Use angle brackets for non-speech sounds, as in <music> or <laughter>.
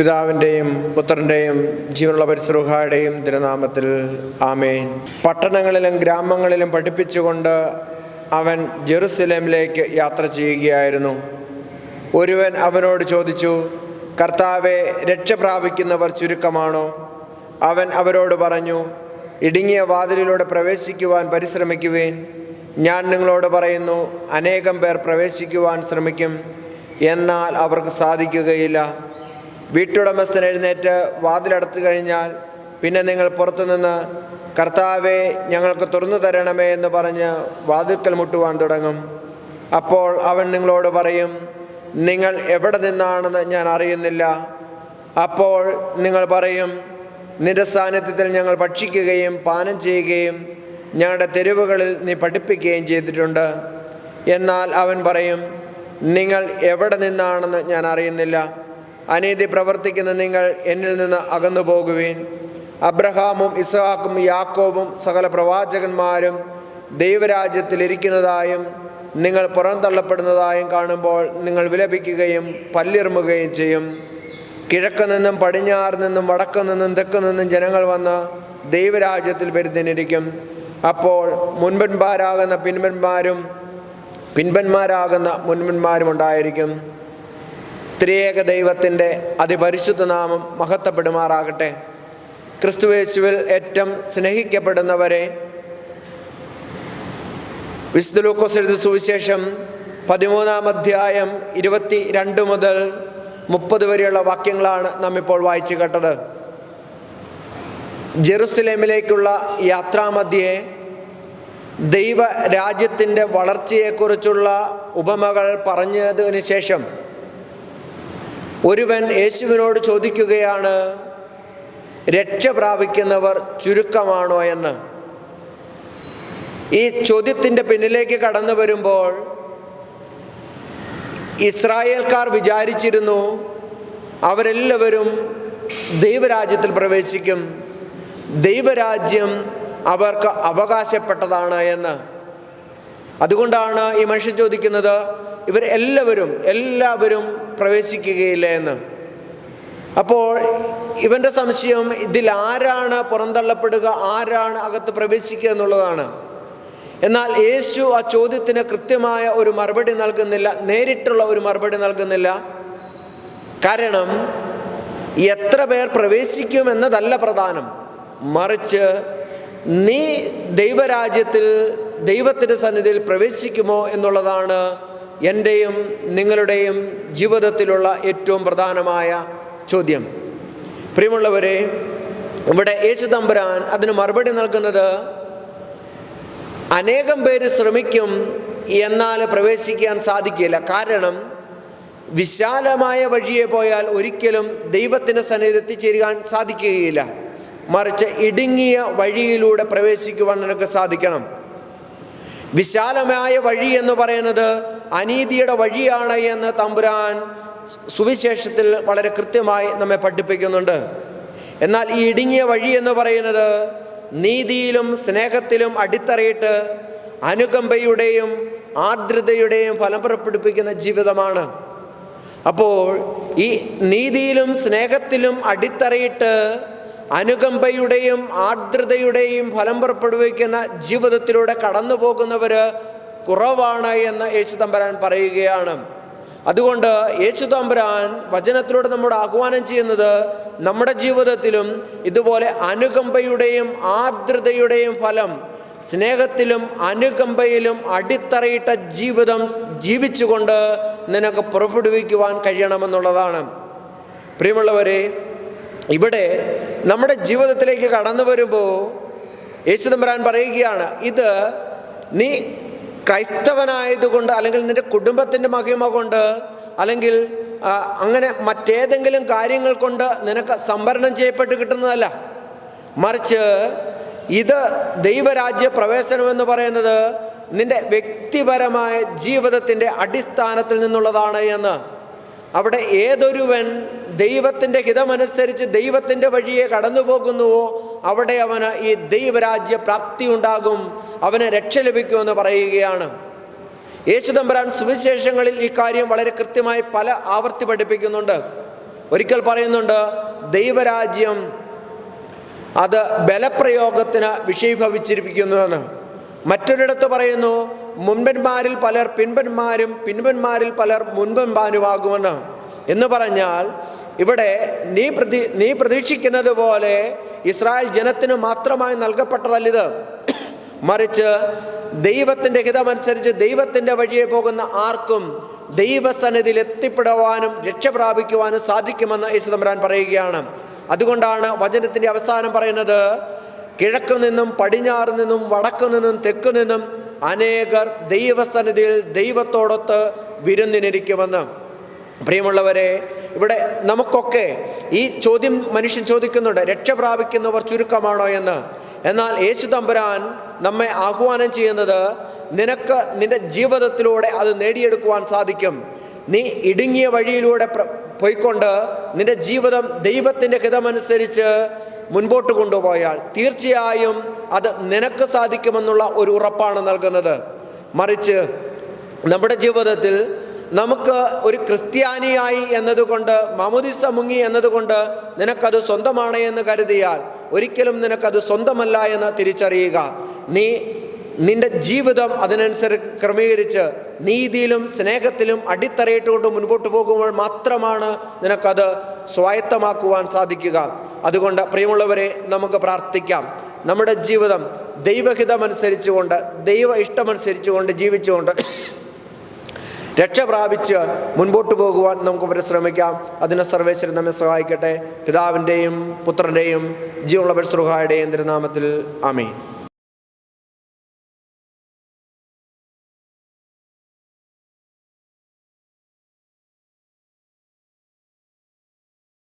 പിതാവിന്റെയും പുത്രന്റെയും ജീവനുള്ള പരിസൃഹായുടെയും തിരുനാമത്തിൽ ആമേൻ. പട്ടണങ്ങളിലും ഗ്രാമങ്ങളിലും പഠിപ്പിച്ചുകൊണ്ട് അവൻ ജെറുസലേമിലേക്ക് യാത്ര ചെയ്യുകയായിരുന്നു. ഒരുവൻ അവനോട് ചോദിച്ചു കർത്താവെ രക്ഷ പ്രാപിക്കുന്നവർ ചുരുക്കമാണോ? അവൻ അവരോട് പറഞ്ഞു ഇടുങ്ങിയ വാതിലിലൂടെ പ്രവേശിക്കുവാൻ പരിശ്രമിക്കുവേൻ. ഞാൻ നിങ്ങളോട് പറയുന്നു അനേകം പേർ പ്രവേശിക്കുവാൻ ശ്രമിക്കും. എന്നാൽ അവർക്ക് സാധിക്കുകയില്ല. വീട്ടുടമസ്ഥൻ എഴുന്നേറ്റ് വാതിലടത്തു കഴിഞ്ഞാൽ പിന്നെ നിങ്ങൾ പുറത്തുനിന്ന് കർത്താവെ ഞങ്ങൾക്ക് തുറന്നു തരണമേ എന്ന് പറഞ്ഞ് വാതിൽക്കൽ മുട്ടുവാൻ തുടങ്ങും. അപ്പോൾ അവൻ നിങ്ങളോട് പറയും നിങ്ങൾ എവിടെ നിന്നാണെന്ന് ഞാൻ അറിയുന്നില്ല. അപ്പോൾ നിങ്ങൾ പറയും നിന്റെ സാന്നിധ്യത്തിൽ ഞങ്ങൾ ഭക്ഷിക്കുകയും പാനം ചെയ്യുകയും ഞങ്ങളുടെ തെരുവുകളിൽ നീ പഠിപ്പിക്കുകയും ചെയ്തിട്ടുണ്ട്. എന്നാൽ അവൻ പറയും നിങ്ങൾ എവിടെ നിന്നാണെന്ന് ഞാൻ അറിയുന്നില്ല. അനീതി പ്രവർത്തിക്കുന്ന നിങ്ങൾ എന്നിൽ നിന്ന് അകന്നു പോകുവീൻ. അബ്രഹാമും ഇസഹാക്കും യാക്കോബും സകല പ്രവാചകന്മാരും ദൈവരാജ്യത്തിലിരിക്കുന്നതായും നിങ്ങൾ പുറന്തള്ളപ്പെടുന്നതായും കാണുമ്പോൾ നിങ്ങൾ വിലപിക്കുകയും പല്ലിറുമുകയും ചെയ്യും. കിഴക്ക് നിന്നും പടിഞ്ഞാറ് നിന്നും വടക്ക് നിന്നും തെക്ക് നിന്നും ജനങ്ങൾ വന്ന് ദൈവരാജ്യത്തിൽ വരുന്നതിനിരിക്കും അപ്പോൾ മുൻപന്മാരാകുന്ന പിൻപന്മാരും പിൻപന്മാരാകുന്ന മുൻപന്മാരും ഉണ്ടായിരിക്കും. ത്രിയേക ദൈവത്തിന്റെ അതിപരിശുദ്ധ നാമം മഹത്വപ്പെടുമാറാകട്ടെ. ക്രിസ്തുവേശുവിൽ ഏറ്റവും സ്നേഹിക്കപ്പെടുന്നവരെ വിശുദ്ധ ലൂക്കോസ് എഴുതിയ സുവിശേഷം പതിമൂന്നാം അധ്യായം ഇരുപത്തി രണ്ട് മുതൽ മുപ്പത് വരെയുള്ള വാക്യങ്ങളാണ് നാം ഇപ്പോൾ വായിച്ചു കേട്ടത്. ജെറുസലേമിലേക്കുള്ള യാത്രാമധ്യേ ദൈവ രാജ്യത്തിന്റെ വളർച്ചയെക്കുറിച്ചുള്ള ഉപമകൾ പറഞ്ഞതിന് ശേഷം ഒരുവൻ യേശുവിനോട് ചോദിക്കുകയാണ് രക്ഷ പ്രാപിക്കുന്നവർ ചുരുക്കമാണോ എന്ന്? ഈ ചോദ്യത്തിന്റെ പിന്നിലേക്ക് കടന്നു വരുമ്പോൾ ഇസ്രായേൽക്കാർ വിചാരിച്ചിരുന്നു അവരെല്ലാവരും ദൈവരാജ്യത്തിൽ പ്രവേശിക്കും. ദൈവരാജ്യം അവർക്ക് അവകാശപ്പെട്ടതാണ് എന്ന്. അതുകൊണ്ടാണ് ഈ മനുഷ്യൻ ചോദിക്കുന്നത് ഇവർ എല്ലാവരും എല്ലാവരും പ്രവേശിക്കുകയില്ല എന്ന്. അപ്പോൾ ഇവന്റെ സംശയം ഇതിൽ ആരാണ് പുറന്തള്ളപ്പെടുക ആരാണ് അകത്ത് പ്രവേശിക്കുക എന്നുള്ളതാണ്. എന്നാൽ യേശു ആ ചോദ്യത്തിന് കൃത്യമായ ഒരു മറുപടി നൽകുന്നില്ല നേരിട്ടുള്ള ഒരു മറുപടി നൽകുന്നില്ല. കാരണം എത്ര പേർ പ്രവേശിക്കുമെന്നതല്ല പ്രധാനം. മറിച്ച് നീ ദൈവരാജ്യത്തിൽ ദൈവത്തിന്റെ സന്നിധിയിൽ പ്രവേശിക്കുമോ എന്നുള്ളതാണ് എന്റെയും നിങ്ങളുടെയും ജീവിതത്തിലുള്ള ഏറ്റവും പ്രധാനമായ ചോദ്യം. പ്രിയമുള്ളവരെ ഇവിടെ യേശു തമ്പുരാൻ അതിന് മറുപടി നൽകുന്നത് അനേകം പേര് ശ്രമിക്കും എന്നാൽ പ്രവേശിക്കാൻ സാധിക്കില്ല. കാരണം വിശാലമായ വഴിയെ പോയാൽ ഒരിക്കലും ദൈവത്തിന്റെ സന്നിധി എത്തിച്ചേരുവാൻ സാധിക്കുകയില്ല. മറിച്ച് ഇടുങ്ങിയ വഴിയിലൂടെ പ്രവേശിക്കുവാൻ നിനക്ക് സാധിക്കണം. വിശാലമായ വഴി എന്ന് പറയുന്നത് അനീതിയുടെ വഴിയാണ് എന്ന് തമ്പുരാൻ സുവിശേഷത്തിൽ വളരെ കൃത്യമായി നമ്മെ പഠിപ്പിക്കുന്നുണ്ട്. എന്നാൽ ഈ ഇടുങ്ങിയ വഴി എന്ന് പറയുന്നത് നീതിയിലും സ്നേഹത്തിലും അടിത്തറയിട്ട് അനുകമ്പയുടെയും ആർദ്രതയുടെയും ഫലം പുറപ്പെടുപ്പിക്കുന്ന ജീവിതമാണ്. അപ്പോൾ ഈ നീതിയിലും സ്നേഹത്തിലും അടിത്തറയിട്ട് അനുകമ്പയുടെയും ആർദ്രതയുടെയും ഫലം പുറപ്പെടുവിക്കുന്ന ജീവിതത്തിലൂടെ കടന്നു പോകുന്നവർ കുറവാണ് എന്ന് യേശു തമ്പരാൻ പറയുകയാണ്. അതുകൊണ്ട് യേശു തമ്പരാൻ വചനത്തിലൂടെ നമ്മോട് ആഹ്വാനം ചെയ്യുന്നത് നമ്മുടെ ജീവിതത്തിലും ഇതുപോലെ അനുകമ്പയുടെയും ആർദ്രതയുടെയും ഫലം സ്നേഹത്തിലും അനുകമ്പയിലും അടിത്തറയിട്ട ജീവിതം ജീവിച്ചുകൊണ്ട് നിനക്ക് പുറപ്പെടുവിക്കുവാൻ കഴിയണമെന്നുള്ളതാണ്. പ്രിയമുള്ളവരെ ഇവിടെ നമ്മുടെ ജീവിതത്തിലേക്ക് കടന്നു വരുമ്പോൾ യേശുദമ്പരാൻ പറയുകയാണ് ഇത് നീ ക്രൈസ്തവനായതുകൊണ്ട് അല്ലെങ്കിൽ നിന്റെ കുടുംബത്തിന്റെ മഹിമ കൊണ്ട് അല്ലെങ്കിൽ അങ്ങനെ മറ്റേതെങ്കിലും കാര്യങ്ങൾ കൊണ്ട് നിനക്ക് സംവരണം ചെയ്യപ്പെട്ട് കിട്ടുന്നതല്ല. മറിച്ച് ഇത് ദൈവരാജ്യ പ്രവേശനമെന്ന് പറയുന്നത് നിന്റെ വ്യക്തിപരമായ ജീവിതത്തിന്റെ അടിസ്ഥാനത്തിൽ നിന്നുള്ളതാണ് എന്ന്. അവിടെ ഏതൊരുവൻ ദൈവത്തിന്റെ ഹിതമനുസരിച്ച് ദൈവത്തിന്റെ വഴിയെ കടന്നു പോകുന്നുവോ അവിടെ അവന് ഈ ദൈവരാജ്യ പ്രാപ്തി ഉണ്ടാകും. അവന് രക്ഷ ലഭിക്കുമെന്ന് പറയുകയാണ്. യേശുദമ്പരാൻ സുവിശേഷങ്ങളിൽ ഈ കാര്യം വളരെ കൃത്യമായി പല ആവർത്തി പഠിപ്പിക്കുന്നുണ്ട്. ഒരിക്കൽ പറയുന്നുണ്ട് ദൈവരാജ്യം അത് ബലപ്രയോഗത്തിന് വിഷയീഭവിച്ചിരിക്കുന്നുവെന്ന് മറ്റൊരിടത്ത് പറയുന്നു മുൻപന്മാരിൽ പലർ പിൻപന്മാരും പിൻപന്മാരിൽ പലർ മുൻപന്മാരുമാകുമെന്ന്. എന്ന് പറഞ്ഞാൽ ഇവിടെ നീ പ്രതി നീ പ്രതീക്ഷിക്കുന്നത് പോലെ ഇസ്രായേൽ ജനത്തിന് മാത്രമായി നൽകപ്പെട്ടതല്ലിത് <clears throat> മറിച്ച് ദൈവത്തിന്റെ ഹിതമനുസരിച്ച് ദൈവത്തിന്റെ വഴിയെ പോകുന്ന ആർക്കും ദൈവസന്നിധിയിൽ എത്തിപ്പെടുവാനും രക്ഷ പ്രാപിക്കുവാനും സാധിക്കുമെന്ന് യേശുദമ്പരാൻ പറയുകയാണ്. അതുകൊണ്ടാണ് വചനത്തിന്റെ അവസാനം പറയുന്നത് കിഴക്കു നിന്നും പടിഞ്ഞാറ് നിന്നും വടക്കു നിന്നും തെക്കു നിന്നും അനേകർ ദൈവസന്നിധിയിൽ ദൈവത്തോടൊത്ത് വിരുന്നിനിരിക്കുമെന്ന്. പ്രിയമുള്ളവരെ ഇവിടെ നമുക്കൊക്കെ ഈ ചോദ്യം മനുഷ്യൻ ചോദിക്കുന്നുണ്ട് രക്ഷ പ്രാപിക്കുന്നവർ ചുരുക്കമാണോ എന്ന്. എന്നാൽ യേശു തമ്പുരാൻ നമ്മെ ആഹ്വാനം ചെയ്യുന്നത് നിനക്ക് നിന്റെ ജീവിതത്തിലൂടെ അത് നേടിയെടുക്കുവാൻ സാധിക്കും. നീ ഇടുങ്ങിയ വഴിയിലൂടെ പോയിക്കൊണ്ട് നിന്റെ ജീവിതം ദൈവത്തിന്റെ ഹിതമനുസരിച്ച് മുൻപോട്ട് കൊണ്ടുപോയാൽ തീർച്ചയായും അത് നിനക്ക് സാധിക്കുമെന്നുള്ള ഒരു ഉറപ്പാണ് നൽകുന്നത്. മറിച്ച് നമ്മുടെ ജീവിതത്തിൽ നമുക്ക് ഒരു ക്രിസ്ത്യാനിയായി എന്നതുകൊണ്ട് മമുദിസ മുങ്ങി എന്നതുകൊണ്ട് നിനക്കത് സ്വന്തമാണ് എന്ന് കരുതിയാൽ ഒരിക്കലും നിനക്കത് സ്വന്തമല്ല എന്ന് തിരിച്ചറിയുക. നീ നിന്റെ ജീവിതം അതിനനുസരിച്ച് ക്രമീകരിച്ച് നീതിയിലും സ്നേഹത്തിലും അടിത്തറയിട്ടുകൊണ്ട് മുൻപോട്ട് പോകുമ്പോൾ മാത്രമാണ് നിനക്കത് സ്വായത്തമാക്കുവാൻ സാധിക്കുക. അതുകൊണ്ട് പ്രിയമുള്ളവരെ നമുക്ക് പ്രാർത്ഥിക്കാം. നമ്മുടെ ജീവിതം ദൈവഹിതമനുസരിച്ചുകൊണ്ട് ദൈവ ഇഷ്ടമനുസരിച്ചുകൊണ്ട് ജീവിച്ചുകൊണ്ട് രക്ഷ പ്രാപിച്ച് മുൻപോട്ട് പോകുവാൻ നമുക്ക് പരിശ്രമിക്കാം. അതിനെ സർവേശ്വരൻ നമ്മെ സഹായിക്കട്ടെ. പിതാവിന്റെയും പുത്രന്റെയും ജീവനുള്ള പരിശ്രുഹായുടെയും തിരുനാമത്തിൽ ആമീൻ.